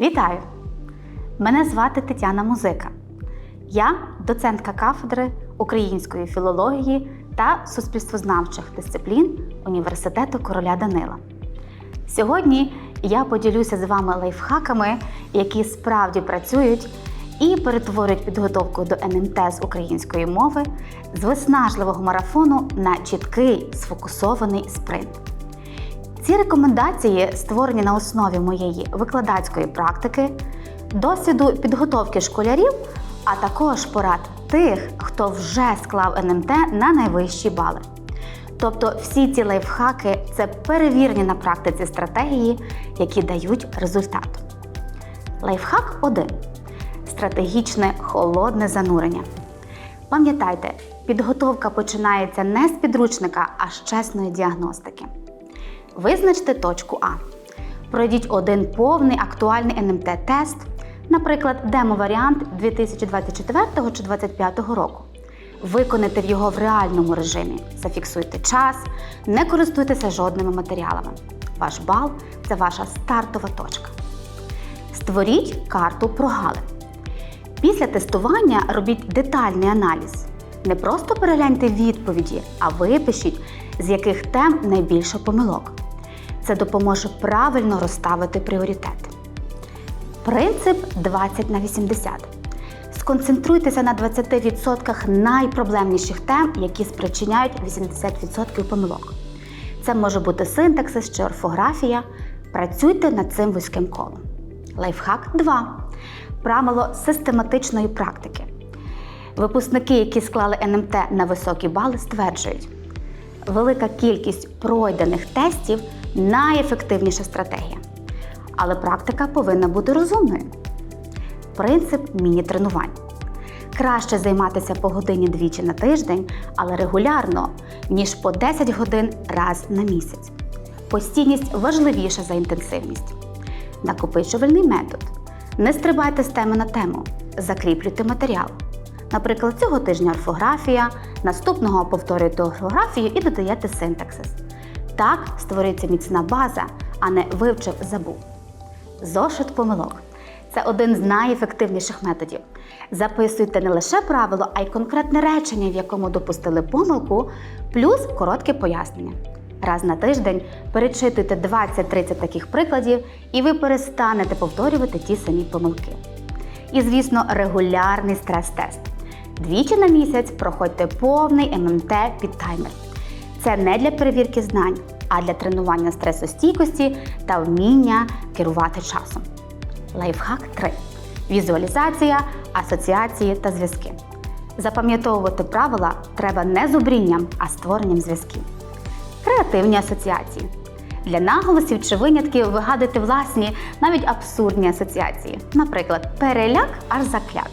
Вітаю! Мене звати Тетяна Музика. Я доцентка кафедри української філології та суспільствознавчих дисциплін Університету короля Данила. Сьогодні я поділюся з вами лайфхаками, які справді працюють і перетворюють підготовку до НМТ з української мови з виснажливого марафону на чіткий сфокусований спринт. Ці рекомендації створені на основі моєї викладацької практики, досвіду підготовки школярів, а також порад тих, хто вже склав НМТ на найвищі бали. Тобто всі ці лайфхаки це перевірені на практиці стратегії, які дають результат. Лайфхак 1. Стратегічне холодне занурення. Пам'ятайте, підготовка починається не з підручника, а з чесної діагностики. Визначте точку А. Пройдіть один повний актуальний НМТ-тест, наприклад, демо-варіант 2024 чи 2025 року. Виконайте його в реальному режимі. Зафіксуйте час, не користуйтеся жодними матеріалами. Ваш бал це ваша стартова точка. Створіть карту прогалин. Після тестування робіть детальний аналіз. Не просто перегляньте відповіді, а випишіть, з яких тем найбільше помилок. Це допоможе правильно розставити пріоритети. Принцип 20 на 80. Сконцентруйтеся на 20% найпроблемніших тем, які спричиняють 80% помилок. Це може бути синтаксис чи орфографія. Працюйте над цим вузьким колом. Лайфхак 2. Правило систематичної практики. Випускники, які склали НМТ на високі бали, стверджують, велика кількість пройдених тестів найефективніша стратегія. Але практика повинна бути розумною. Принцип міні-тренувань. Краще займатися по годині двічі на тиждень, але регулярно, ніж по 10 годин раз на місяць. Постійність важливіша за інтенсивність. Накопичувальний метод. Не стрибайте з теми на тему, закріплюйте матеріал. Наприклад, цього тижня орфографія, наступного повторюєте орфографію і додаєте синтаксис. Так створиться міцна база, а не вивчив забув. Зошит помилок це один з найефективніших методів. Записуйте не лише правило, а й конкретне речення, в якому допустили помилку, плюс коротке пояснення. Раз на тиждень перечитуйте 20-30 таких прикладів, і ви перестанете повторювати ті самі помилки. І, звісно, регулярний стрес-тест. Двічі на місяць проходьте повний ММТ під таймер. Це не для перевірки знань, а для тренування стресостійкості та вміння керувати часом. Лайфхак 3. Візуалізація, асоціації та зв'язки. Запам'ятовувати правила треба не зубрінням, а створенням зв'язків. Креативні асоціації. Для наголосів чи винятків вигадуйте власні, навіть абсурдні асоціації. Наприклад, переляк аж закляк.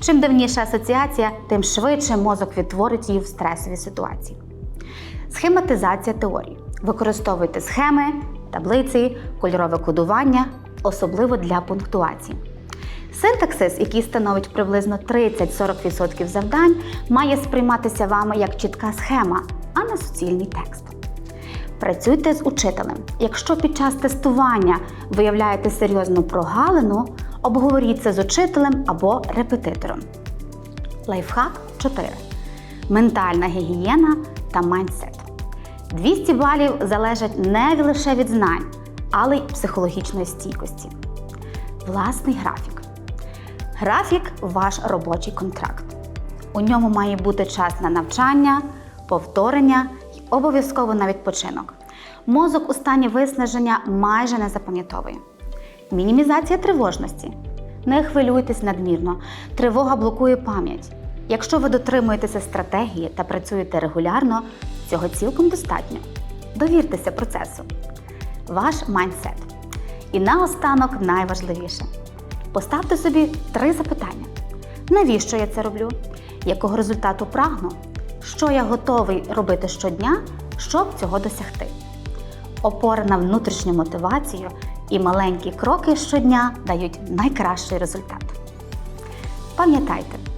Чим давніша асоціація, тим швидше мозок відтворить її в стресовій ситуації. Схематизація теорії. Використовуйте схеми, таблиці, кольорове кодування, особливо для пунктуації. Синтаксис, який становить приблизно 30-40% завдань, має сприйматися вами як чітка схема, а не суцільний текст. Працюйте з учителем. Якщо під час тестування виявляєте серйозну прогалину, обговоріть це з учителем або репетитором. Лайфхак 4. Ментальна гігієна та майндсет. 200 балів залежать не лише від знань, але й психологічної стійкості. Власний графік. Графік ваш робочий контракт. У ньому має бути час на навчання, повторення і обов'язково на відпочинок. Мозок у стані виснаження майже не запам'ятовує. Мінімізація тривожності. Не хвилюйтесь надмірно. Тривога блокує пам'ять. Якщо ви дотримуєтеся стратегії та працюєте регулярно, цього цілком достатньо. Довіртеся процесу. Ваш майндсет. І наостанок найважливіше. Поставте собі три запитання: навіщо я це роблю? Якого результату прагну? Що я готовий робити щодня, щоб цього досягти? Опора на внутрішню мотивацію і маленькі кроки щодня дають найкращий результат. Пам'ятайте,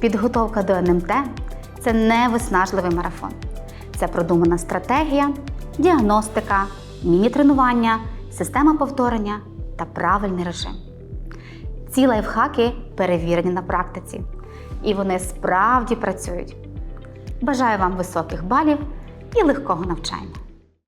підготовка до НМТ це не виснажливий марафон. Це продумана стратегія, діагностика, міні-тренування, система повторення та правильний режим. Ці лайфхаки перевірені на практиці, і вони справді працюють. Бажаю вам високих балів і легкого навчання!